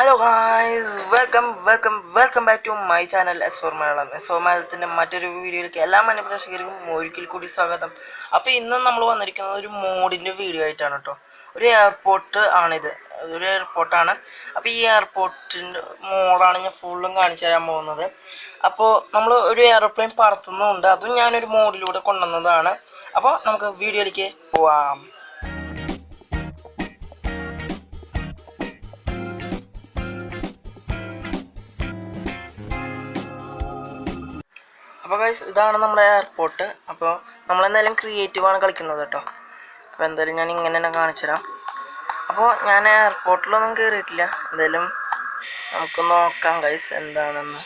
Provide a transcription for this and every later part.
Hello guys welcome welcome welcome back to my channel S four Malayalam S four മലയാളത്തിന്റെ മറ്റൊരു വീഡിയോയിലേക്ക് എല്ലാ മനപ്രേക്ഷകർക്കും ഒരിക്കൽ കൂടി സ്വാഗതം. അപ്പോൾ ഇന്ന് നമ്മൾ വന്നിരിക്കുന്നത് ഒരു മോഡിന്റെ വീഡിയോ ആയിട്ടാണ് കേട്ടോ ഒരു എയർപോർട്ട് ആണിത്. ഒരു എയർപോർട്ടാണ് അപ്പോൾ ഈ എയർപോർട്ടിന്റെ മോഡാണ് ഞാൻ ഫുള്ളും കാണിച്ചു തരാൻ പോകുന്നത്. അപ്പോൾ നമ്മൾ ഒരു എയർപ്ലെയിൻ പറത്തുന്നുണ്ട്. അതും ഞാനൊരു മോഡിലൂടെ കൊണ്ടുവന്നതാണ്. അപ്പോൾ നമുക്ക് വീഡിയോയിലേക്ക് പോവാം. അപ്പോൾ ഗൈസ് ഇതാണ് നമ്മുടെ എയർപോർട്ട് അപ്പോൾ നമ്മളെന്തായാലും ക്രിയേറ്റീവ് ആണ് കളിക്കുന്നത് കേട്ടോ അപ്പോൾ എന്തായാലും ഞാൻ ഇങ്ങനെ തന്നെ കാണിച്ചു തരാം അപ്പോൾ ഞാൻ എയർപോർട്ടിലൊന്നും കയറിയിട്ടില്ല എന്തായാലും നമുക്ക് നോക്കാം ഗൈസ് എന്താണെന്ന്.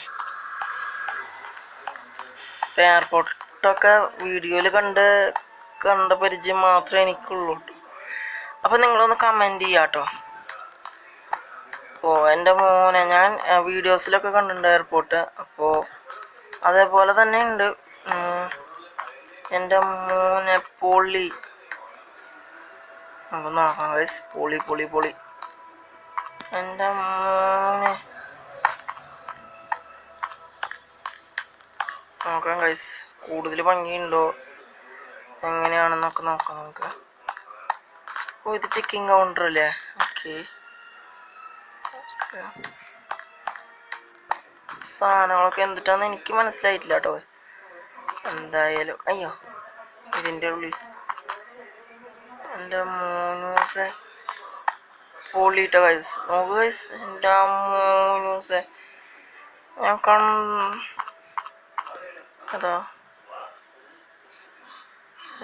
ഇപ്പോൾ എയർപോർട്ടൊക്കെ വീഡിയോയിൽ കണ്ട് കണ്ട പരിചയം മാത്രമേ എനിക്കുള്ളൂ കേട്ടോ അപ്പോൾ നിങ്ങളൊന്ന് കമന്റ് ചെയ്യാം കേട്ടോ അപ്പോൾ എന്റെ മോനെ ഞാൻ വീഡിയോസിലൊക്കെ കണ്ടിട്ടുണ്ട് എയർപോർട്ട് അപ്പോൾ അതേപോലെ തന്നെ ഉണ്ട് എന്റെ മോനെ പൊളി. പൊളി പൊളി പൊളി. എന്റെ മോനെ. നോക്കാം ഗൈസ് കൂടുതൽ ഭംഗിയുണ്ടോ? എങ്ങനെയാണെന്നൊക്കെ നോക്കാം നമുക്ക്. ഓ ഇത് ചെക്കിങ് കൗണ്ടർ അല്ലേ? ഓക്കെ സാധനങ്ങളൊക്കെ എന്തിട്ടാന്ന് എനിക്ക് മനസ്സിലായിട്ടില്ല കേട്ടോ എന്തായാലും അയ്യോ ഇതിന്റെ ഉള്ളിൽ. എന്റെ മൂന്നൂസെ പൊളിയിട്ട കൈസ് നോക്ക് കൈസ് എന്റെ മൂന്നൂസെ ഞാൻ കൺ അതാ.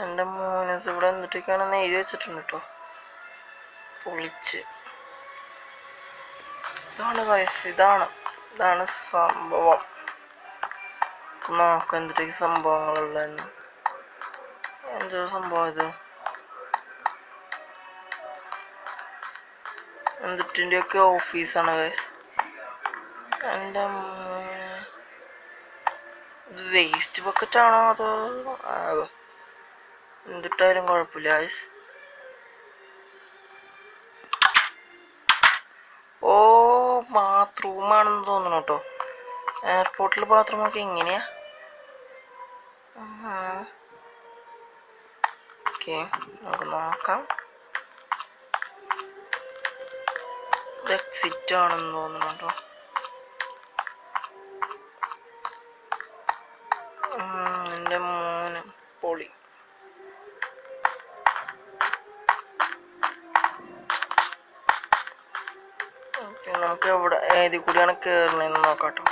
എന്റെ മോനൂസ് ഇവിടെ എന്തിട്ടൊക്കെയാണെന്ന് എഴുതി വെച്ചിട്ടുണ്ട് കേട്ടോ പൊളിച്ച്. ഇതാണ് കൈസ് ഇതാണ്. ഇതാണ് സംഭവം. നോക്കാം എന്തൊക്കെ സംഭവങ്ങളുള്ളതെന്ന്. എന്തോ സംഭവം ഇത്? എന്തിട്ടിന്റെയൊക്കെ ഓഫീസാണ് എന്റെ ഇത് വേസ്റ്റ് ബക്കറ്റാണോ അതോ എന്തിട്ടായാലും കുഴപ്പമില്ല ഗൈസ് ഓ ബാത്റൂം ആണെന്ന് തോന്നുന്നു കേട്ടോ എയർപോർട്ടിൽ ബാത്റൂം ഒക്കെ എങ്ങനെയാ ഓക്കെ നമുക്ക് നോക്കാം. എക്സിറ്റ് ആണെന്ന് തോന്നുന്നു കേട്ടോ ഏതിൽ കൂടിയാണ് കയറണതെന്ന് നോക്കാട്ടോ.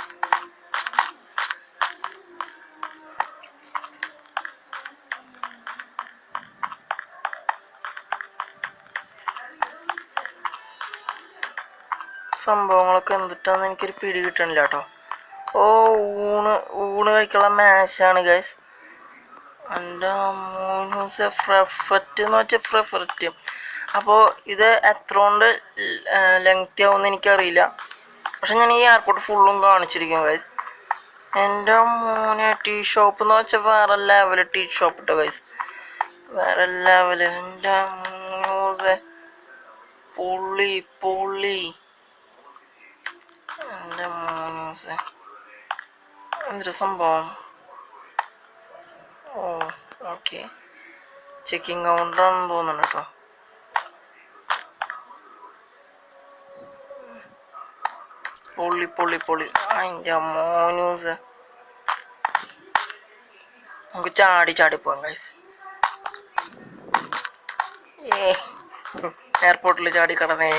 സംഭവങ്ങളൊക്കെ എന്തിട്ടാന്ന് എനിക്കൊരു പിടി കിട്ടണില്ല കേട്ടോ ഓ ഊണ് ഊണ് കഴിക്കാനുള്ള മാഷാണ് ഗൈസ് എന്റെ മൂന്ന് ഫ്രഫറ്റ് എന്ന് വെച്ചാൽ ഫ്രഫറ്റ് അപ്പോൾ ഇത് എത്ര കൊണ്ട് ലെങ്തി ആവുമെന്ന് എനിക്കറിയില്ല. പക്ഷെ ഞാൻ ഈ എയർപോർട്ട് ഫുള്ളും കാണിച്ചിരിക്കും ഗൈസ് എന്റെ മോനെ ടീ ഷോപ്പ് എന്ന് വെച്ചാൽ വേറെ ലെവൽ ടീ ഷോപ്പ് ഇട്ടോ ഗൈസ് വേറെ ലെവൽ എന്റെ മോനെ പുള്ളി പുള്ളി. എന്റെ മോനെ എന്തൊരു സംഭവം? ഓ ഓക്കെ ചെക്കിങ് കൗണ്ടറാണെന്ന് തോന്നുന്നു കേട്ടോ. പൊള്ളി പൊള്ളി പൊള്ളി. അതിന്റെ മോനൂസ് നമുക്ക് ചാടി ചാടി പോവാം ഗൈസ് എയർപോർട്ടിൽ ചാടി കടന്നേ.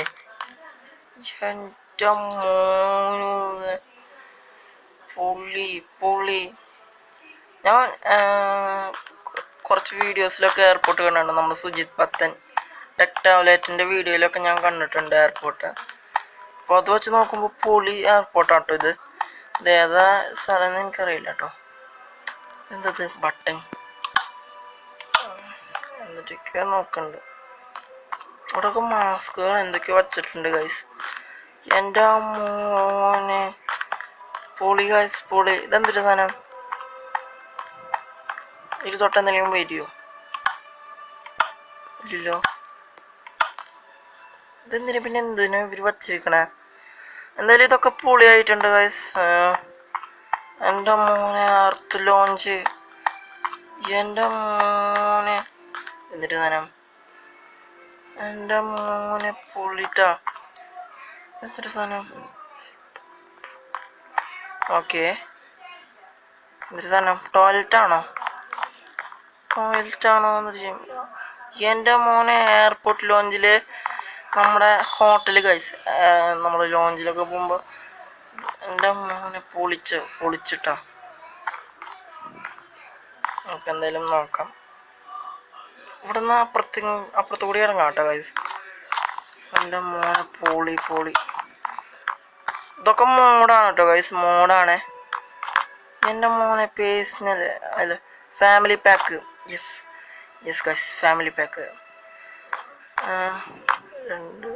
എന്റെ മോനൂസ് പൊള്ളി പൊള്ളി. ഞാൻ കുറച്ച് വീഡിയോസിലൊക്കെ എയർപോർട്ട് കണ്ടിട്ടുണ്ട്. നമ്മുടെ സുജിത് പത്തൻ ടെക് ടാബ്ലറ്റിന്റെ വീഡിയോയിലൊക്കെ ഞാൻ കണ്ടിട്ടുണ്ട് എയർപോർട്ട് അപ്പോൾ അത് വെച്ച് നോക്കുമ്പോൾ പൊളി എയർപോർട്ടാണ് കേട്ടോ ഇത്? ഇത് ഏതാ സ്ഥലം എനിക്കറിയില്ല കേട്ടോ എന്തത്? ബട്ടൺ. എന്നിട്ടൊക്കെ നോക്കണ്ട്. ഇവിടെയൊക്കെ മാസ്കുകൾ എന്തൊക്കെ വച്ചിട്ടുണ്ട് ഗൈസ് എന്റെ മോനെ. പൊളി ഗൈസ് പൊളി. ഇതെന്തൊരു സാധനം? ഇത് തൊട്ടെന്തെങ്കിലും വരുമോ ഇല്ലല്ലോ. ഇതെന്തിനാ പിന്നെ എന്തിനു? ഇവർ വച്ചിരിക്കണേ. എന്തായാലും ഇതൊക്കെ പൊളിയായിട്ടുണ്ട് ഗൈസ് എന്റെ മോനെ അർത്ത് ലോഞ്ച് എന്റെ മോനെ എന്നിട്ട് സാധനം? എന്റെ മോനെ പൊളിട്ടാ എന്നിട്ട് സാധനം? ഓക്കെ. എന്നിട്ട് സാധനം? ടോയ്ലറ്റ് ആണോ? ടോയ്ലറ്റ് ആണോ എന്ന് ചെയ്യും എന്റെ മോനെ എയർപോർട്ട് ലോഞ്ചിൽ നമ്മുടെ ഹോട്ടൽ കഴിച്ച് നമ്മുടെ ലോഞ്ചിലൊക്കെ പോകുമ്പോൾ എന്റെ മോനെ പൊളിച്ച് പൊളിച്ചിട്ടാ. നമുക്ക് എന്തായാലും നോക്കാം. ഇവിടുന്ന് അപ്പുറത്ത് അപ്പുറത്ത് കൂടി ഇറങ്ങാം കേട്ടോ കൈസ് എന്റെ മോനെ പൊളി പൊളി. ഇതൊക്കെ മോഡാണ് കേട്ടോ കൈസ് മോഡാണ് എന്റെ മോനെ പേഴ്സണൽ അല്ല family pack yes yes guys family pack രണ്ട്.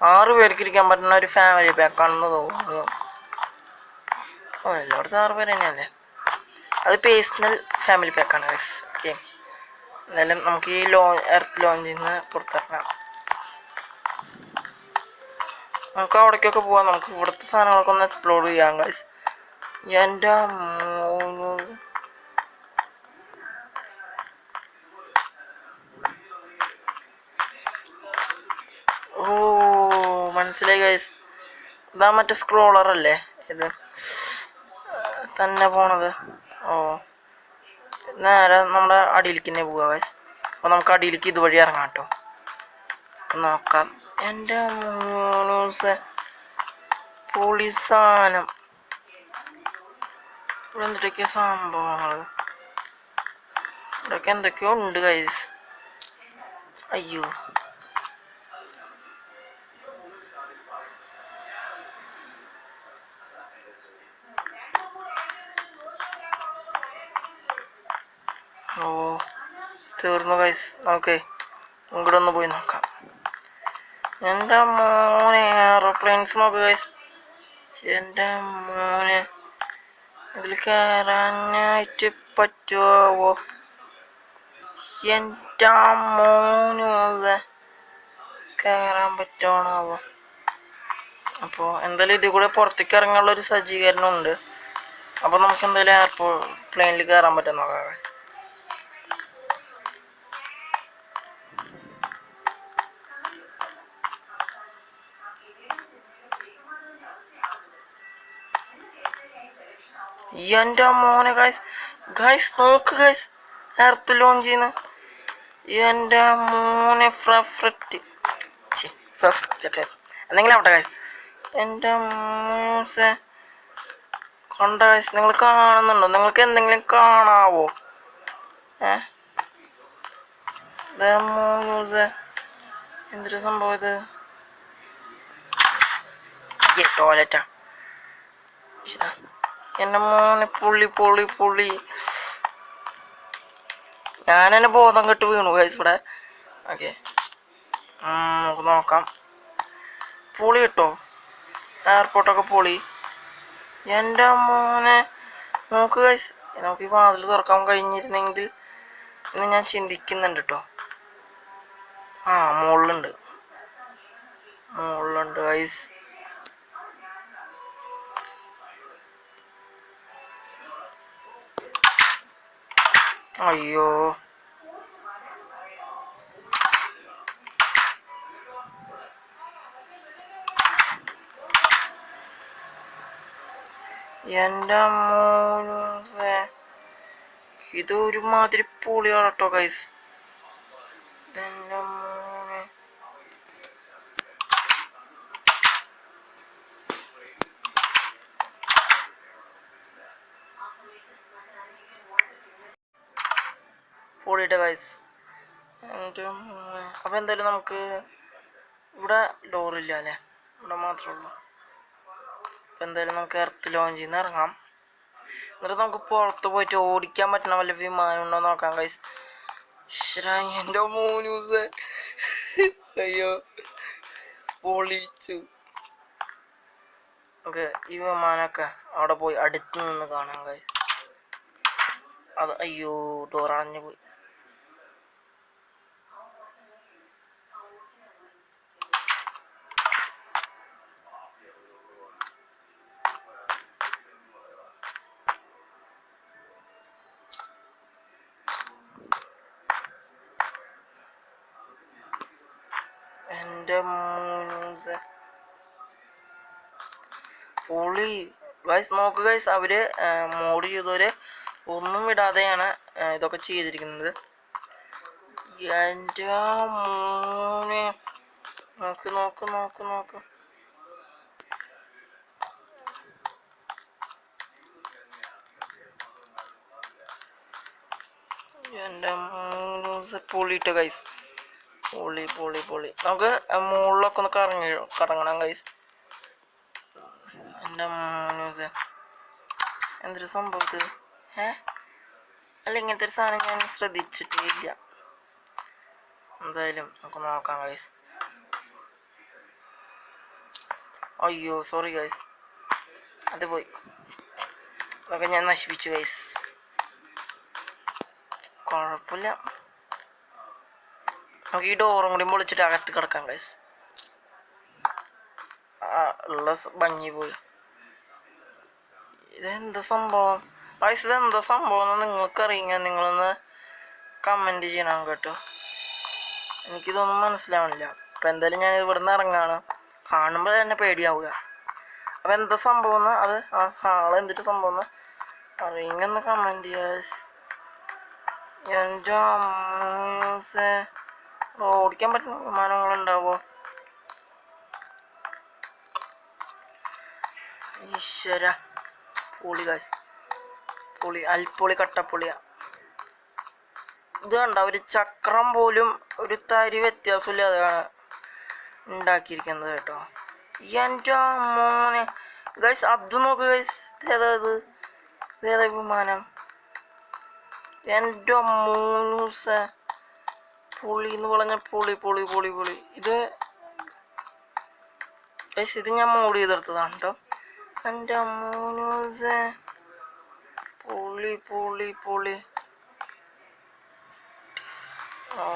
ആറ് പേർക്ക് ഇരിക്കാൻ പറ്റുന്ന ഒരു ഫാമിലി പാക്കാണെന്ന് തോന്നുന്നു. ഓ എല്ലായിടത്തും ആറ് പേര് തന്നെയല്ലേ? അത് പേഴ്സണൽ ഫാമിലി പാക്കാണ് ഗൈസ് ഓക്കെ എന്തായാലും നമുക്ക് ഈ ലോ എർത്ത് ലോഞ്ചിൽ നിന്ന് പുറത്തിറങ്ങാം. നമുക്ക് അവിടേക്കൊക്കെ പോവാം. നമുക്ക് ഇവിടുത്തെ സാധനങ്ങളൊക്കെ ഒന്ന് എക്സ്പ്ലോർ ചെയ്യാം ഗൈസ് എന്റെ മോനു ഓ മനസ്സിലായി ഗൈസ് ഇതാ മറ്റേ സ്ക്രോളർ അല്ലേ? ഇത്. തന്നെ പോണത്. ഓ. നേരെ നമ്മുടെ അടിയിലേക്ക് തന്നെ പോവാ ഗൈസ് അപ്പോൾ നമുക്ക് അടിയിലേക്ക് ഇതുവഴി ഇറങ്ങാം കേട്ടോ. നോക്കാം. എന്റെ മൂന്നൂസ് പൊളി സാധനം ഇവിടെ എന്തൊക്കെയാ സംഭവങ്ങൾ ഇവിടെയൊക്കെ എന്തൊക്കെയോ ഉണ്ട് ഗൈസ് അയ്യോ. ഓ തീർന്നു ഗൈസ് ഓക്കെ ഇങ്ങോട്ട് ഒന്ന് പോയി നോക്കാം. എന്റെ മോനെ എയറോപ്ലെയിൻസ് നോക്ക് ഗൈസ് എന്റെ മോനെ ഇതിൽ കയറാനായിട്ട് പറ്റുമോ എന്റെ മോന് കയറാൻ പറ്റുവാണാവോ? അപ്പോൾ എന്തായാലും ഇതിൽ കൂടെ പുറത്തേക്ക് ഇറങ്ങാനുള്ള ഒരു സജ്ജീകരണം ഉണ്ട്. അപ്പോൾ നമുക്ക് എന്തായാലും എയർപോ പ്ലെയിനിൽ കയറാൻ പറ്റും നോക്കാം. എന്റെ മോനെ ഗൈസ് ഗൈസ് നോക്ക് ഗൈസ് എർത്ത് ലോഞ്ച് ചെയ്യുന്ന. എന്റെ മോനെ ഫ്രഫ്രറ്റ് എന്തെങ്കിലും ആവട്ടെ ഗൈസ് എന്റെ മൂസെ കണ്ട ഗൈസ് നിങ്ങൾ കാണുന്നുണ്ടോ? നിങ്ങൾക്ക് എന്തെങ്കിലും കാണാവോ? ഏ? ദേ മൂസെ എന്തൊരു സംഭവം ഇത്? ടോയ്ലറ്റാ എന്റെ മോനെ പുള്ളി പുള്ളി പുള്ളി. ഞാനെന്നെ ബോധം കെട്ട് വീണു ഗൈസ് ഇവിടെ. ഓക്കെ. നമുക്ക് നോക്കാം. പൊളി കിട്ടോ? എയർപോർട്ടൊക്കെ പൊളി. എന്റെ മോനെ നോക്ക് ഗൈസ് നമുക്ക് ഈ വാതിൽ തുറക്കാൻ കഴിഞ്ഞിരുന്നെങ്കിൽ എന്ന് ഞാൻ ചിന്തിക്കുന്നുണ്ട് കേട്ടോ ആ മുകളിലുണ്ട് മുകളിലുണ്ട് ഗൈസ് അയ്യോ. എന്റെ മോനെ. ഇതൊരുമാതിരി പൊളിയാണ് കേട്ടോ ഗൈസ് എന്റെ മോനെ പൊളിയുടെ ഗൈസ് മോനെ അപ്പോൾ എന്തായാലും നമുക്ക് ഇവിടെ ഡോറില്ല അല്ലേ? ഇവിടെ മാത്രമേ ഉള്ളൂ. അപ്പോൾ എന്തായാലും നമുക്ക് എർത്ത് ലോഞ്ചിൽ നിന്ന് ഇറങ്ങാം. എന്നിട്ട് നമുക്ക് പുറത്ത് പോയിട്ട് ഓടിക്കാൻ പറ്റണ വല്ല വിമാനം ഉണ്ടോ നോക്കാം ഗൈസ് എന്റെ മോനൂസ് അയ്യോ. പൊളിച്ചു. നമുക്ക് ഈ വിമാനമൊക്കെ അവിടെ പോയി അടുത്ത് നിന്ന് കാണാം കഴിയും അത് അയ്യോ ഡോർ അടഞ്ഞു പോയി എന്റെ മൂന്ന് പൊളി നോക്ക് ഗൈസ് അവർ മോഡ് ചെയ്തവര് ഒന്നും വിടാതെയാണ് ഇതൊക്കെ ചെയ്തിരിക്കുന്നത്. എന്റെ മോനെ. നോക്ക് നോക്ക് നോക്ക് നോക്ക്. എന്റെ മൂന്ന് പൊളിയിട്ട ഗൈസ് പൊളി പൊളി പൊളി. നമുക്ക് മുകളിലൊക്കെ ഒന്ന് കറങ്ങി കറങ്ങണം കൈസ് എന്റെ മൂന്ന് എന്തൊരു സംഭവം ഇത്? ഏ? അല്ല ഇങ്ങനത്തെ ഒരു സാധനം ഞാൻ ശ്രദ്ധിച്ചിട്ടേ ഇല്ല എന്തായാലും നമുക്ക് നോക്കാം കൈസ് അയ്യോ സോറി ഗൈസ് അത് പോയി. അതൊക്കെ ഞാൻ നശിപ്പിച്ചു ഗൈസ് കുഴപ്പമില്ല. നമുക്ക് ഈ ഡോറും കൂടി പൊളിച്ചിട്ട് അകത്ത് കിടക്കാം ഗൈസ് ഭംഗി പോയി. ഇതെന്താ സംഭവം? ഗൈസ് ഇതെന്താ സംഭവം എന്ന് നിങ്ങൾക്ക് അറിയാൻ നിങ്ങളൊന്ന് കമന്റ് ചെയ്യണം കേട്ടോ. എനിക്കിതൊന്നും മനസ്സിലാവണില്ല. അപ്പം എന്തായാലും ഞാൻ ഇവിടെ നിന്ന് ഇറങ്ങാണ്. കാണുമ്പോൾ തന്നെ പേടിയാവുക. അപ്പം എന്താ സംഭവം അത് ആ ആളെ എന്തിട്ട് സംഭവം എന്ന് അറിയുമെന്ന് കമന്റ് അമ്മൂസേ. ഓടിക്കാൻ പറ്റുന്ന വിമാനങ്ങളുണ്ടാവോ? ഈശ്വര. പൊളി കാശ് പൊളി അൽപ്പൊളി കട്ടപ്പൊളിയാ. ഇത് കണ്ട? ഒരു ചക്രം പോലും ഒരു തരി വ്യത്യാസമില്ലാതെയാണ് ഉണ്ടാക്കിയിരിക്കുന്നത് കേട്ടോ. എന്റെ മോനെ. ഗൈസ് അത് നോക്ക് ഗൈസ് ഏതാത് ഏതാ വിമാനം? എന്റെ മൂസ പൊളി എന്ന് പറഞ്ഞ പൊളി പൊളി പൊളി പൊളി. ഇത് ഇത് ഞാൻ മോഡ് ചെയ്തെടുത്തതാണ് കേട്ടോ എന്റെ മൂന്നൂസ പൊളി പൊളി പൊളി. ഓ.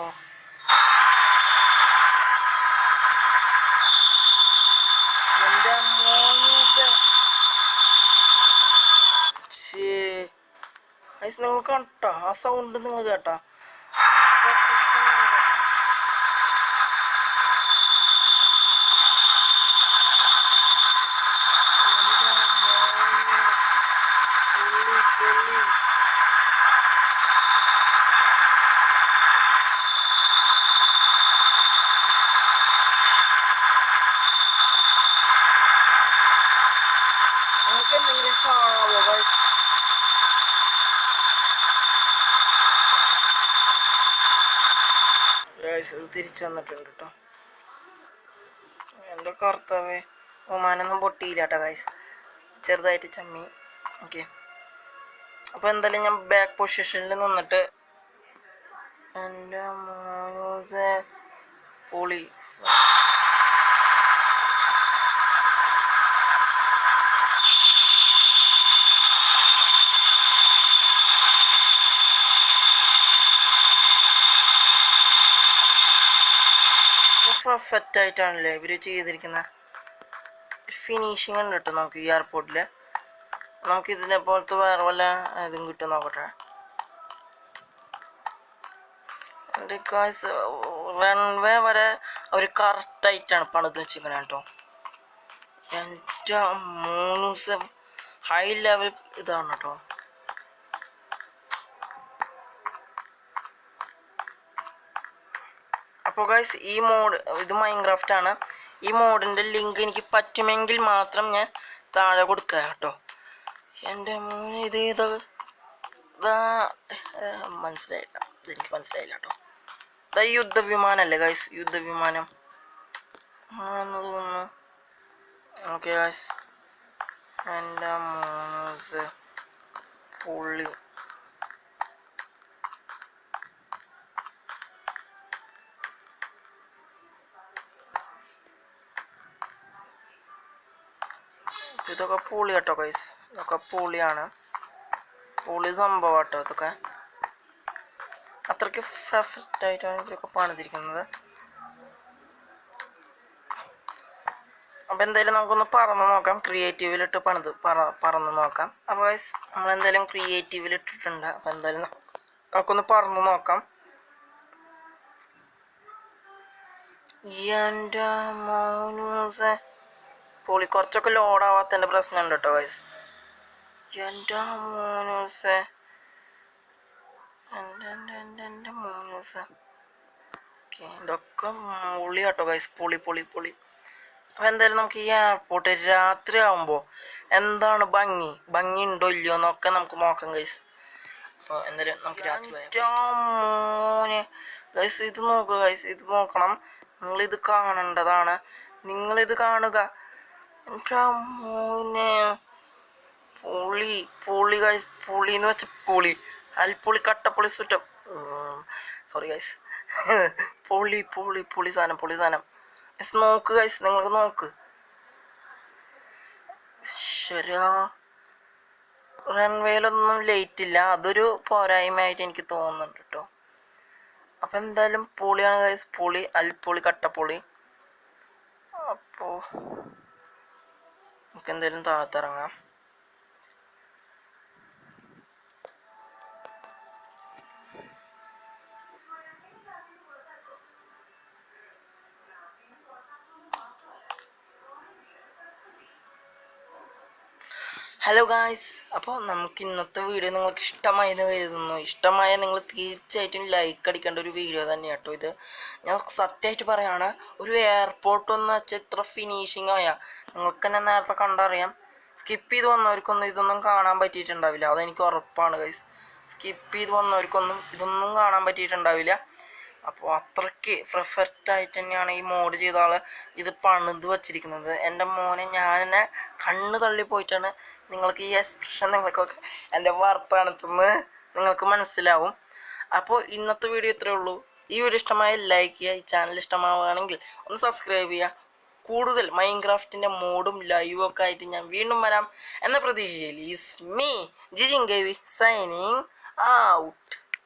നിങ്ങൾ കണ്ട ആ സൗണ്ട് നിങ്ങൾ കേട്ടാ. നമുക്ക് എന്തെങ്കിലും കാണാവോ ഗൈസ് ഗൈസ് തിരിച്ചു വന്നിട്ടുണ്ട് കേട്ടോ എന്റെ കർത്താവേ വിമാനൊന്നും പൊട്ടിയില്ല കേട്ടോ ഗൈസ് ചെറുതായിട്ട് ചമ്മി. ഓക്കെ അപ്പോൾ എന്തായാലും ഞാൻ ബാക്ക് പൊസിഷനിൽ നിന്നിട്ട് എന്റെ മോനൂസേ പൊളി. പെർഫെക്റ്റ് ആയിട്ടാണല്ലേ ഇവർ ചെയ്തിരിക്കുന്ന? ഫിനിഷിംഗ് ഉണ്ട് കേട്ടോ നമുക്ക് ഈ എയർപോർട്ടിൽ നമുക്ക് ഇതിനെ പോലത്തെ വേറെ വല്ല ഇതും കിട്ടും നോക്കട്ടെ. ബിക്കോസ് റൺവേ വരെ അവർ കറക്റ്റായിട്ടാണ് പണിത് വെച്ചിരിക്കുന്നത് കേട്ടോ എന്റെ മൂന്ന് ദിവസം ഹൈ ലെവൽ ഇതാണ് കേട്ടോ അപ്പോൾ ഗൈസ് ഈ മോഡ് ഇത് മൈൻക്രാഫ്റ്റ് ആണ്. ഈ മോഡിന്റെ ലിങ്ക് എനിക്ക് പറ്റുമെങ്കിൽ മാത്രം ഞാൻ താഴെ കൊടുക്കുക കേട്ടോ. എന്റെ ഇത് ഇത് മനസ്സിലായില്ല. ഇതെനിക്ക് മനസ്സിലായില്ല കേട്ടോ. ഇതാ യുദ്ധവിമാനമല്ലേ ഗൈസ് യുദ്ധവിമാനം. ആണെന്ന് തോന്നുന്നു. ഓക്കെ ഗൈസ് എന്റെ മോനസ് പുള്ളി ഇതൊക്കെ പൊളി കേട്ടോ ഗൈസ് ഇതൊക്കെ പൊളിയാണ്. പൊളി സംഭവം കേട്ടോ ഇതൊക്കെ. അത്രയ്ക്ക് പെർഫെക്റ്റ് ആയിട്ടാണ് ഇതൊക്കെ പണിതിരിക്കുന്നത്. അപ്പൊ എന്തായാലും നമുക്കൊന്ന് പറന്ന് നോക്കാം. ക്രിയേറ്റീവിലിട്ട് പണിത് പറ പറന്ന് നോക്കാം. അപ്പോൾ ഗൈസ് നമ്മൾ എന്തായാലും ക്രിയേറ്റീവിൽ ഇട്ടിട്ടുണ്ട് അപ്പൊ എന്തായാലും നമുക്കൊന്ന് പറന്ന് നോക്കാം. എന്റെ മോനൂസെ പൊളി കുറച്ചൊക്കെ ലോഡാവാത്തതിന്റെ പ്രശ്നമുണ്ട് കേട്ടോ ഗൈസ് എന്റെ മോനൂസെ എന്റെ എന്റെ ഇതൊക്കെ പൊളി കേട്ടോ ഗൈസ് പൊളി പൊളി പൊളി. അപ്പോൾ എന്തായാലും നമുക്ക് ഈ എയർപോർട്ട് രാത്രി ആകുമ്പോൾ എന്താണ് ഭംഗി? ഭംഗി ഉണ്ടോ ഇല്ലയോ എന്നൊക്കെ നമുക്ക് നോക്കാം ഗൈസ് അപ്പോൾ എന്തായാലും നമുക്ക് രാത്രി ഗൈസ് ഇത് നോക്കുക ഗൈസ് ഇത് നോക്കണം. നിങ്ങളിത് കാണേണ്ടതാണ്. നിങ്ങളിത് കാണുക. എന്റെ മോനെ പുളി പുളി ഗൈസ് പുളി എന്ന് വെച്ച പുളി. അൽപുളി കട്ടപ്പുളി സുറ്റം. സോറി ഗൈസ് പുളി പുളി പുളി സാധനം പുളി സാധനം. ഗൈസ് നോക്ക് ഗൈസ് നിങ്ങൾക്ക് നോക്ക്. ശരിയാ റൺവേയിലൊന്നും ലേറ്റ് ഇല്ല. അതൊരു പോരായ്മയായിട്ട് എനിക്ക് തോന്നുന്നുണ്ട് കേട്ടോ അപ്പം എന്തായാലും പുളിയാണ് ഗൈസ് പുളി അൽപുളി കട്ടപ്പുളി. അപ്പോൾ നമുക്ക് എന്തായാലും താഴത്തിറങ്ങാം ഹലോ ഗായ്സ് അപ്പോൾ നമുക്ക് ഇന്നത്തെ വീഡിയോ നിങ്ങൾക്ക് ഇഷ്ടമായി എന്ന് കരുതുന്നു. ഇഷ്ടമായ നിങ്ങൾ തീർച്ചയായിട്ടും ലൈക്ക് അടിക്കേണ്ട ഒരു വീഡിയോ തന്നെ കേട്ടോ ഇത്. ഞാൻ സത്യമായിട്ട് പറയുകയാണ് ഒരു എയർപോർട്ട് എന്ന് വെച്ചാൽ ഇത്ര ഫിനിഷിങ് ആയ. നിങ്ങൾക്ക് തന്നെ നേരത്തെ കണ്ടറിയാം. സ്കിപ്പ് ചെയ്ത് വന്നവർക്കൊന്നും ഇതൊന്നും കാണാൻ പറ്റിയിട്ടുണ്ടാവില്ല. അതെനിക്ക് ഉറപ്പാണ് ഗൈസ് സ്കിപ്പ് ചെയ്ത് വന്നവർക്കൊന്നും ഇതൊന്നും കാണാൻ പറ്റിയിട്ടുണ്ടാവില്ല. അപ്പോൾ അത്രയ്ക്ക് പെർഫെക്റ്റ് ആയിട്ട് തന്നെയാണ് ഈ മോഡ് ചെയ്ത ആൾ ഇത് പണിത് വെച്ചിരിക്കുന്നത്. എന്റെ മോനെ ഞാൻ എന്നെ കണ്ണ് തള്ളി പോയിട്ടാണ് നിങ്ങൾക്ക് ഈ എക്സ്പ്രഷൻ നിങ്ങൾക്കൊക്കെ എന്റെ വർത്താനത്തുനിന്ന് നിങ്ങൾക്ക് മനസ്സിലാവും. അപ്പോൾ ഇന്നത്തെ വീഡിയോ ഇത്രയേ ഉള്ളൂ. ഈ വീഡിയോ ഇഷ്ടമായ ലൈക്ക് ചെയ്യുക ഈ ചാനൽ ഇഷ്ടമാവുകയാണെങ്കിൽ ഒന്ന് സബ്സ്ക്രൈബ് ചെയ്യുക. കൂടുതൽ മൈൻക്രാഫ്റ്റിന്റെ മോഡും ലൈവും ഒക്കെ ആയിട്ട് ഞാൻ വീണ്ടും വരാം. എന്ന പ്രതീക്ഷയിൽ ഈസ് മീ ജിജിൻ ഗേവി സൈനിങ് ഔട്ട്